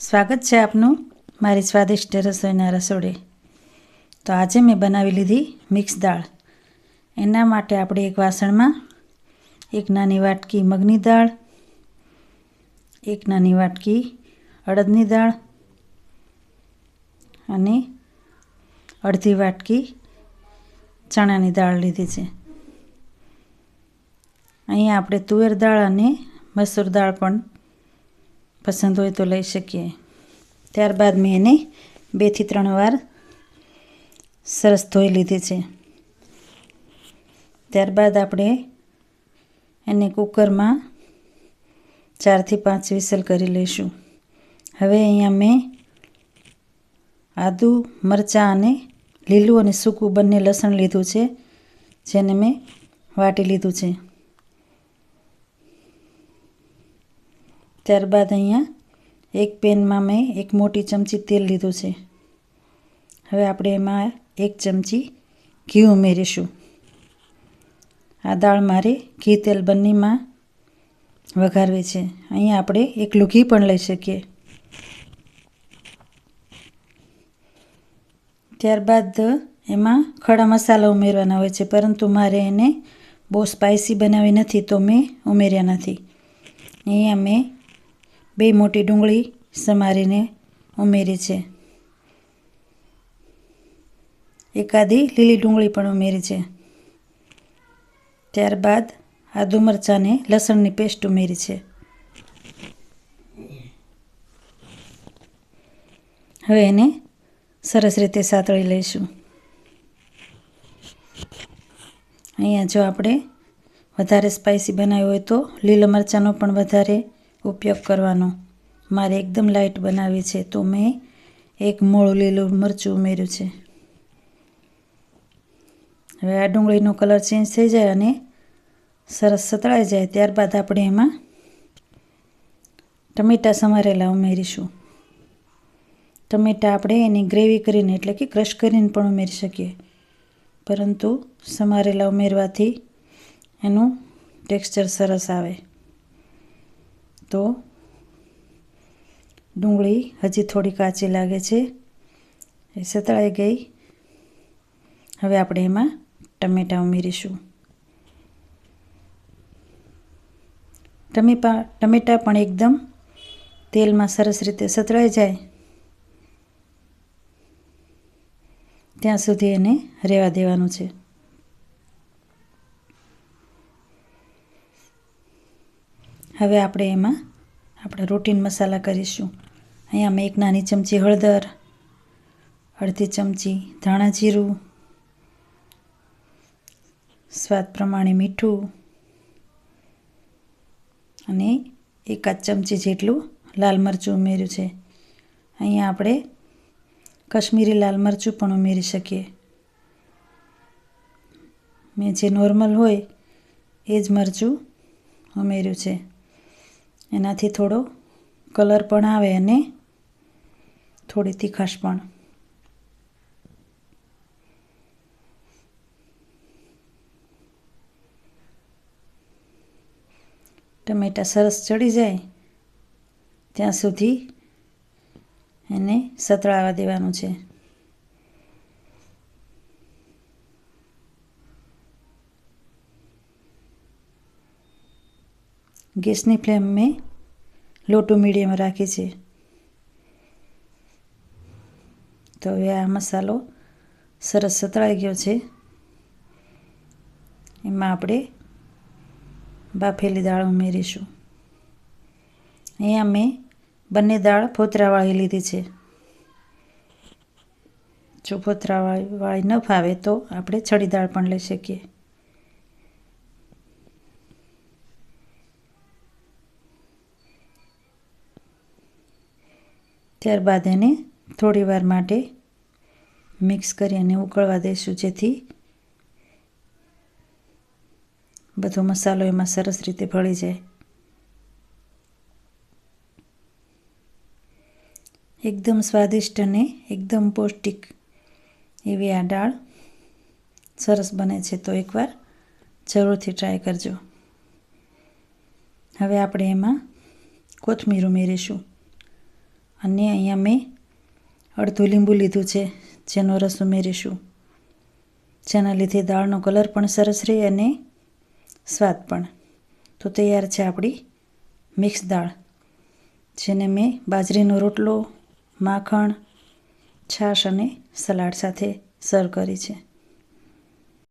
સ્વાગત છે આપનું મારી સ્વાદિષ્ટ રસોઈના રસોડે. તો આજે મેં બનાવી લીધી મિક્સ દાળ. એના માટે આપણે એક વાસણમાં એક નાની વાટકી મગની દાળ, એક નાની વાટકી અડદની દાળ અને અડધી વાટકી ચણાની દાળ લીધી છે. અહીંયા આપણે તુવેર દાળ અને મસૂર દાળ પણ પસંદ હોય તો લઈ શકીએ. ત્યારબાદ મેં એને બેથી ત્રણ વાર સરસ ધોઈ લીધી છે. ત્યારબાદ આપણે એને કુકરમાં ચારથી પાંચ વિસલ કરી લઈશું. હવે અહીંયા મેં આદું, મરચાં અને લીલું અને સૂકું બંને લસણ લીધું છે, જેને મેં વાટી લીધું છે. ત્યારબાદ અહીંયા એક પેનમાં મેં એક મોટી ચમચી તેલ લીધું છે. હવે આપણે એમાં એક ચમચી ઘી ઉમેરીશું. આ દાળ મારે ઘી તેલ બંનેમાં વઘારવી છે. અહીંયા આપણે એકલું ઘી પણ લઈ શકીએ. ત્યારબાદ એમાં ખડા મસાલા ઉમેરવાના હોય છે, પરંતુ મારે એને બહુ સ્પાઇસી બનાવી નથી, તો મેં ઉમેર્યા નથી. અહીંયા મેં બે મોટી ડુંગળી સમારીને ઉમેરી છે. એકાદી લીલી ડુંગળી પણ ઉમેરી છે. ત્યારબાદ આદુ મરચાંને લસણની પેસ્ટ ઉમેરી છે. હવે એને સરસ રીતે સાતળી લઈશું. અહીંયા જો આપણે વધારે સ્પાઇસી બનાવ્યું હોય તો લીલા મરચાંનો પણ વધારે ઉપયોગ કરવાનો. મારે એકદમ લાઇટ બનાવી છે તો મેં એક મોળું લીલું મરચું ઉમેર્યું છે. હવે આ ડુંગળીનો કલર ચેન્જ થઈ જાય અને સરસ સતળાઈ જાય. ત્યારબાદ આપણે એમાં ટમેટાં સમારેલા ઉમેરીશું. ટમેટાં આપણે એની ગ્રેવી કરીને, એટલે કે ક્રશ કરીને પણ ઉમેરી શકીએ. પરંતુ સમારેલા ઉમેરવાથી એનું ટેક્સચર સરસ આવે. તો ડુંગળી હજી થોડી કાચી લાગે છે. એ સતળાઈ ગઈ. હવે આપણે એમાં ટમેટાં ઉમેરીશું. ટમેટા ટમેટાં પણ એકદમ તેલમાં સરસ રીતે સતળાઈ જાય. ત્યાં સુધી એને રહેવા દેવાનું છે. હવે આપણે એમાં આપણે રોટીન મસાલા કરીશું. અહીંયા મેં એક નાની ચમચી હળદર, અડધી ચમચી ધાણા જીરું, સ્વાદ પ્રમાણે મીઠું અને એકાદ ચમચી જેટલું લાલ મરચું ઉમેર્યું છે. અહીંયા આપણે કશ્મીરી લાલ મરચું પણ ઉમેરી શકીએ. મેં જે નોર્મલ હોય એ જ મરચું ઉમેર્યું છે. એનાથી થોડો કલર પણ આવે અને થોડી તીખાશ પણ. ટમેટાં સરસ ચડી જાય ત્યાં સુધી એને સતળાવા દેવાનું છે. ગેસની ફ્લેમ મેં લો મીડિયમ રાખી છે. તો હવે આ મસાલો સરસ સતળાઈ ગયો છે. એમાં આપણે બાફેલી દાળ ઉમેરીશું. અહીંયા મેં બંને દાળ ફોતરાવાળી લીધી છે. જો ફોતરાવાળી વાળી ન ફાવે તો આપણે છડી દાળ પણ લઈ શકીએ. ત્યારબાદ એને થોડી વાર માટે મિક્સ કરી અને ઉકળવા દઈશું, જેથી બધો મસાલો એમાં સરસ રીતે ભળી જાય. એકદમ સ્વાદિષ્ટ અને એકદમ પૌષ્ટિક એવી આ દાળ સરસ બને છે, તો એકવાર જરૂરથી ટ્રાય કરજો. હવે આપણે એમાં કોથમીર ઉમેરીશું. અને અહીંયા મેં અડધું લીંબુ લીધું છે, જેનો રસ ઉમેરીશું. જેના લીધે દાળનો કલર પણ સરસ રહે અને સ્વાદ પણ. તો તૈયાર છે આપણી મિક્સ દાળ, જેને મેં બાજરીનો રોટલો, માખણ, છાશ અને સલાડ સાથે સર્વ કરી છે.